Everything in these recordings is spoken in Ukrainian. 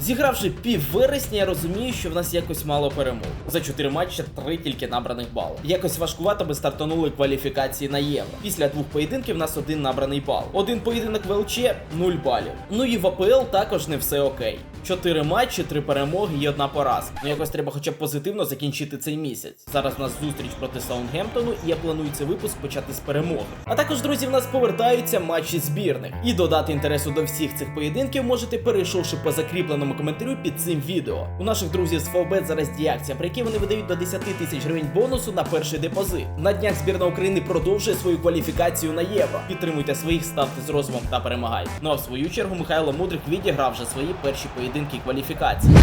Зігравши пів вересня, я розумію, що в нас якось мало перемог. За 4 матчі 3 тільки набраних бали. Якось важкувато би стартанули кваліфікації на євро. Після двох поєдинків в нас один набраний бал. Один поєдинок в ЛЧ 0 балів. Ну і в АПЛ також не все окей. 4 матчі, 3 перемоги і одна поразка. Ну якось треба хоча б позитивно закінчити цей місяць. Зараз у нас зустріч проти Саундгемптону, і я планую цей випуск почати з перемоги. А також, друзі, в нас повертаються матчі збірних. І додати інтересу до всіх цих поєдинків можете, перейшовши по закріпленому коментарю під цим відео. У наших друзів з ФОБЕТ зараз діє акція, при якій вони видають до 10 тисяч гривень бонусу на перший депозит. На днях збірна України продовжує свою кваліфікацію на євро. Підтримуйте своїх, ставте з розумом та перемагайте. Ну а в свою чергу Михайло Мудрик відіграв вже свої перші поєдинки кваліфікації.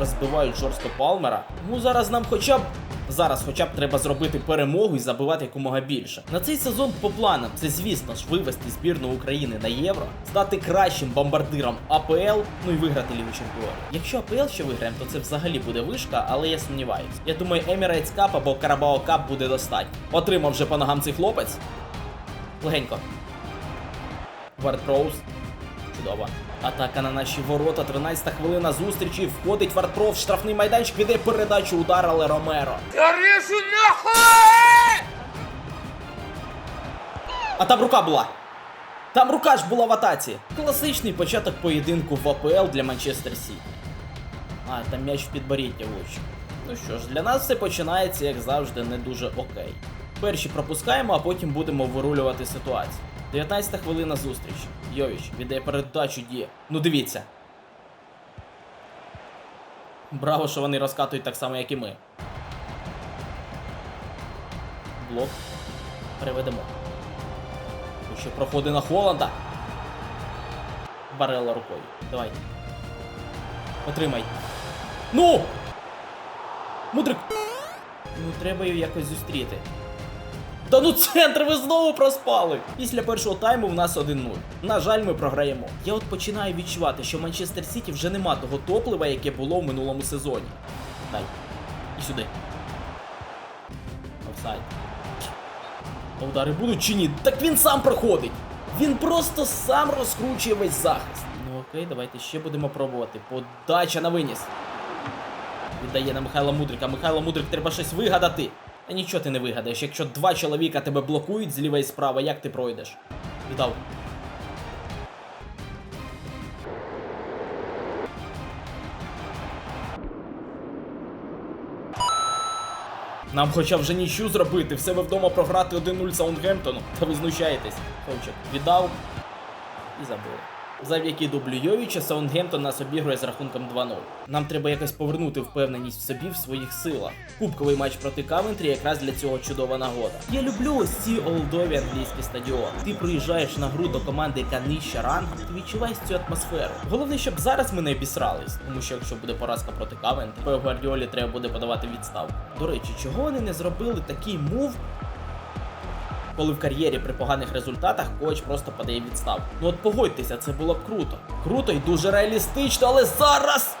Розбивають жорстко Палмера. Ну зараз нам хоча б. Зараз хоча б треба зробити перемогу і забивати якомога більше. На цей сезон по планам це, звісно ж, вивести збірну України на євро, стати кращим бомбардиром АПЛ, ну і виграти Лігу Чемпіонів. Якщо АПЛ ще виграємо, то це взагалі буде вишка, але я сумніваюсь. Я думаю, Emirates Cup або Carabao Cup буде достатньо. Отримав вже по ногам цей хлопець. Легенько. Вард Роуз. Чудово. Атака на наші ворота, 13 хвилина зустрічі. Входить Вартпро в штрафний майданчик, віддає передачу удар, але Ромеро. А там рука була. Там рука ж була в атаці. Класичний початок поєдинку в АПЛ для Манчестер Сіті. А, там м'яч в підборіддя влучив. Ну що ж, для нас все починається, як завжди, не дуже окей. Перші пропускаємо, а потім будемо вирулювати ситуацію. 19 хвилина зустрічі. Йовіч віддає передачу діє. Ну дивіться. Браво, що вони розкатують так само, як і ми. Блок. Переведемо. Ще проходи на Холланда. Барела рукою. Давай. Отримай. Ну! Мудрик! Ну, треба її якось зустріти. Та ну центр ви знову проспали! Після першого тайму в нас 1-0. На жаль, ми програємо. Я от починаю відчувати, що Манчестер Сіті вже нема того топлива, яке було в минулому сезоні. Дай. І сюди. Офсайд. А удари будуть чи ні? Так він сам проходить! Він просто сам розкручує весь захист. Ну окей, давайте ще будемо пробувати. Подача на виніс. Віддає на Михайла Мудрика. Михайло Мудрик треба щось вигадати. Та нічого ти не вигадаєш. Якщо два чоловіка тебе блокують зліва і справа, як ти пройдеш? Віддав. Нам хоча вже нічю зробити, в себе вдома програти 1-0 Саундгемптону. Та ви знущаєтесь. Ховчик віддав і забив. Завдяки дублю Йовіча Саундгемптон нас обігрує з рахунком 2-0. Нам треба якось повернути впевненість в собі в своїх силах. Кубковий матч проти Кавентрі якраз для цього чудова нагода. Я люблю ось ці олдові англійські стадіони. Ти приїжджаєш на гру до команди, яка нижча рангом, ти відчуваєш цю атмосферу. Головне, щоб зараз ми не обісрались, тому що якщо буде поразка проти Кавентрі, Гвардіолі треба буде подавати відставку. До речі, чого вони не зробили такий мув коли в кар'єрі при поганих результатах коуч просто подає відставку. Ну от погодьтеся, це було б круто. Круто і дуже реалістично, але зараз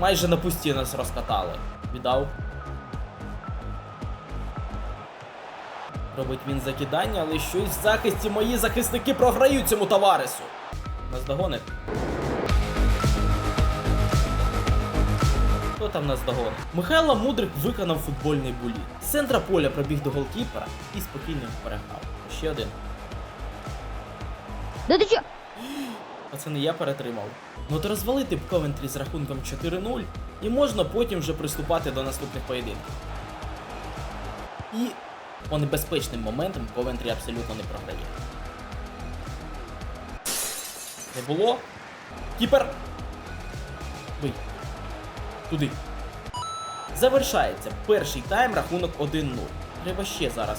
майже на пусті нас розкатали. Віддав. Робить він закидання, але щось в захисті мої захисники програють цьому товарису. Нас Хто там нас догонить? Михайло Мудрик виконав футбольний буліт. З центра поля пробіг до голкіпера і спокійно його переграв. Ще один. Да ти чо? Оце не я перетримав. Ну то розвалити б Ковентрі з рахунком 4-0, і можна потім вже приступати до наступних поєдинків. І по небезпечним моментам Ковентрі абсолютно не програє. Не було. Кіпер. Бий. Туди. Завершається перший тайм, рахунок 1-0. Треба ще зараз.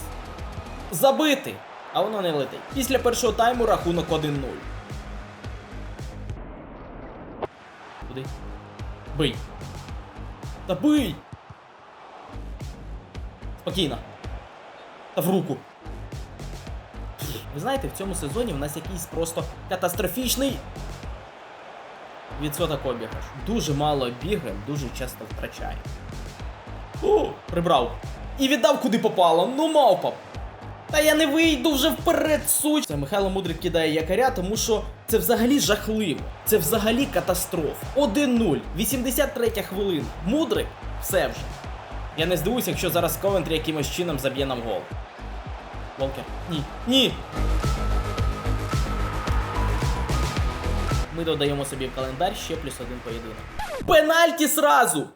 Забити! А воно не летить. Після першого тайму рахунок 1-0. Куди? Бий. Та бий! Спокійно. Та в руку. Ви знаєте, в цьому сезоні в нас якийсь просто катастрофічний відсоток обіграшу. Дуже мало бігаємо, дуже часто втрачаємо. О, прибрав. І віддав куди попало. Ну, мавпа. Та я не вийду вже вперед, суть! Це Михайло Мудрик кидає якоря, тому що це взагалі жахливо. Це взагалі катастрофа. 1-0, 83 хвилина. Мудрик, все вже. Я не здивуюся, якщо зараз Ковентрі якимось чином заб'є нам гол. Волкер. Ні. Ні. Ми додаємо собі в календар ще плюс один поєдинок. Пенальті сразу!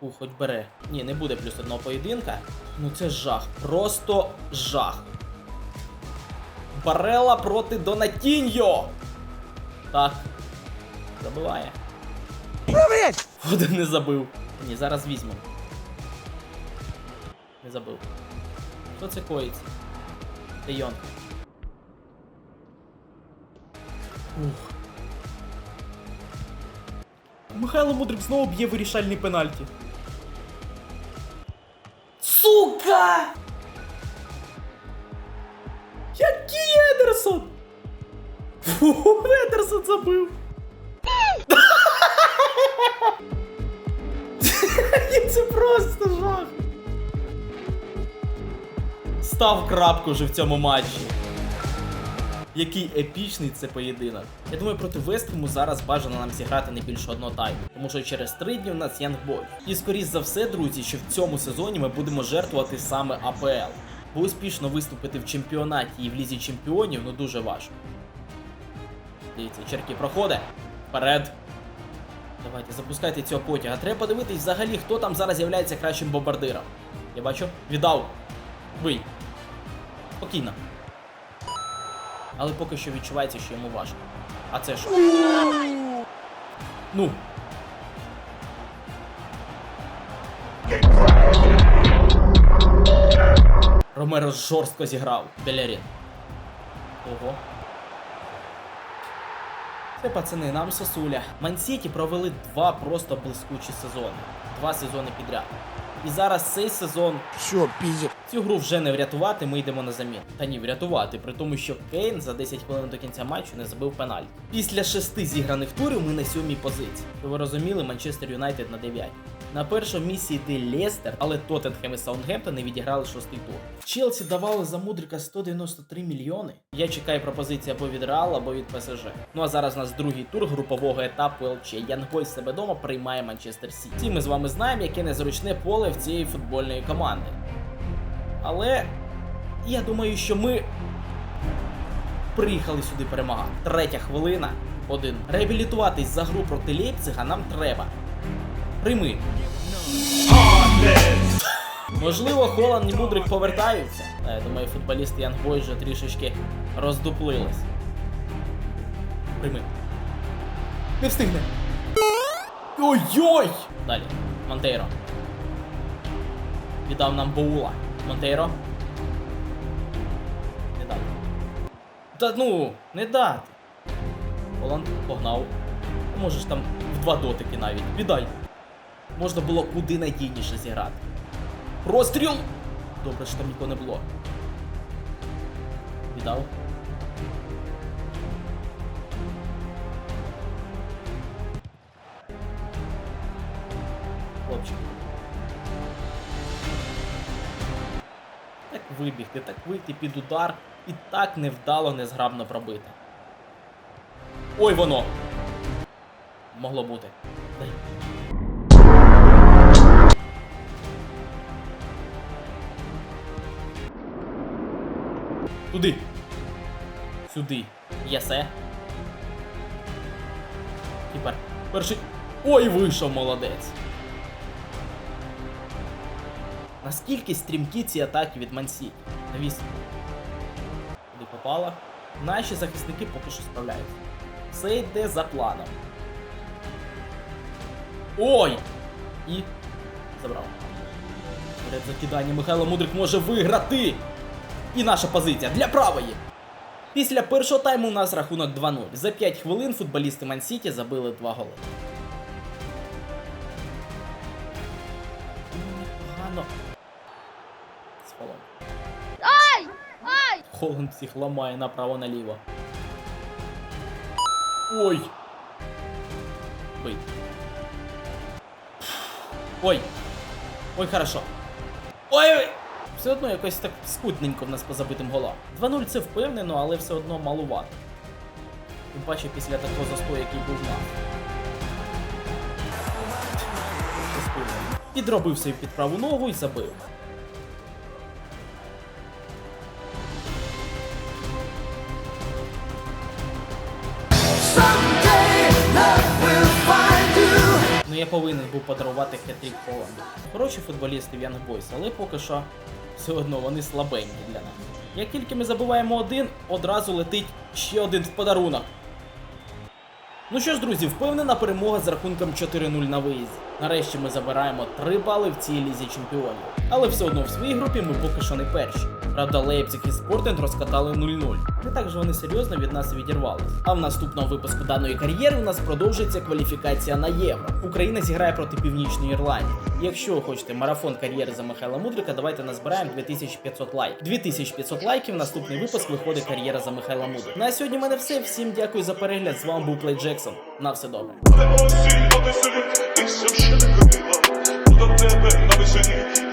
Ух, хоч бере. Ні, не буде плюс одного поєдинка. Ну це жах. Просто жах. Барела проти Донатіньо. Так. Забиває. Один не забив. Ні, зараз візьмемо. Не забив. Що це коїться? Де Ух. Михайло Мудрик знову б'є вирішальний пенальті. Сука! Який Едерсон? Фу, Едерсон забив. Це просто жах. Став крапку вже в цьому матчі. Який епічний це поєдинок. Я думаю, проти Вестхему зараз бажано нам зіграти не більше одного тайму, тому що через три дні у нас Янгбой. І скоріш за все, друзі, що в цьому сезоні ми будемо жертвувати саме АПЛ. Бо успішно виступити в чемпіонаті і в лізі чемпіонів ну дуже важко. Дивіться, черки проходить. Вперед. Давайте, запускайте цього потяга. Треба подивитись взагалі, хто там зараз з'являється кращим бомбардиром. Я бачу, віддав. Бий. Спокійно. Але поки що відчувається, що йому важко. А це що? Ну. Ромеро жорстко зіграв. Белерін. Ого. Це пацани, нам сосуля. Мансіті провели два просто блискучі сезони. Два сезони підряд. І зараз цей сезон Все, пізі. Цю гру вже не врятувати, ми йдемо на заміну. Та ні, врятувати, при тому, що Кейн за 10 хвилин до кінця матчу не забив пенальті. Після шести зіграних турів ми на сьомій позиції. Ви розуміли, Манчестер Юнайтед на 9. На першому місці йде Лестер, але Тоттенхем і Саундгемптон не відіграли шостий тур. Челсі давали за Мудрика 193 мільйони. Я чекаю пропозиції або від Реал, або від ПСЖ. Ну а зараз у нас другий тур групового етапу ЛЧ. Янгой себе дома приймає Манчестер Сіті. Всі ми з вами знаємо, яке незручне поле в цієї футбольної команди. Але я думаю, що ми приїхали сюди перемагати. Третя хвилина. Один. Реабілітуватись за гру проти Лейпцига нам треба. Прийми. Можливо, Холланд і Мудрик повертаються. Я думаю, футболісти Янгбой вже трішечки роздуплились. Прийми. Не встигне. Ой-ой! Далі. Монтейро. Віддав нам Баула. Монтейро. Не дати. Та ну, не дати. Холланд погнав. Можеш там в два дотики навіть. Віддай. Можна було куди надійніше зіграти. Простріл! Добре, що там нікого не було. Віддав. Хлопчик. Так вибігти, так вийти під удар і так невдало, незграбно пробити. Ой, воно! Могло бути. Туди. Сюди. Єсе. Тепер. Перший. Ой, вийшов молодець. Наскільки стрімкі ці атаки від Мансі? Навіс. Куди попала? Наші захисники поки що справляються. Все йде за планом. Ой! І. Забрав. Перед закиданням Михайло Мудрик може виграти! І наша позиція для правої. Після першого тайму у нас рахунок 2-0. За 5 хвилин футболісти Мансіті забили 2 голи. Непогано. Холланд. Ай! Ай! Холланд всіх ламає направо-наліво. Ой! Бий. Ой! Ой, хорошо. Ой! Все одно якось так скутненько в нас по забитим голам. 2-0 це впевнено, але все одно малувато. Тим паче після такого застою, який був в нас. Під праву ногу і забив. Ну я повинен був подарувати хетрік Холланду. Хороші футболісти в Young Boys, але поки що все одно вони слабенькі для нас. Як тільки ми забуваємо один, одразу летить ще один в подарунок. Ну що ж, друзі, впевнена перемога з рахунком 4-0 на виїзді. Нарешті ми забираємо 3 бали в цій лізі чемпіонів. Але все одно в своїй групі ми поки що не перші. Правда, Лейпциг і Спортенд розкатали 0-0. Не так же вони серйозно від нас відірвались. А в наступному випуску даної кар'єри у нас продовжується кваліфікація на євро. Україна зіграє проти Північної Ірландії. Якщо хочете марафон кар'єри за Михайла Мудрика, давайте назбираємо 2500 лайків. 2500 лайків. Наступний випуск виходить кар'єра за Михайла Мудрика. Ну а сьогодні в мене все. Всім дякую за перегляд. З вами був Плей Джексон. На все добре на веселі, і все ще не ходила. Буду тебе на веселі.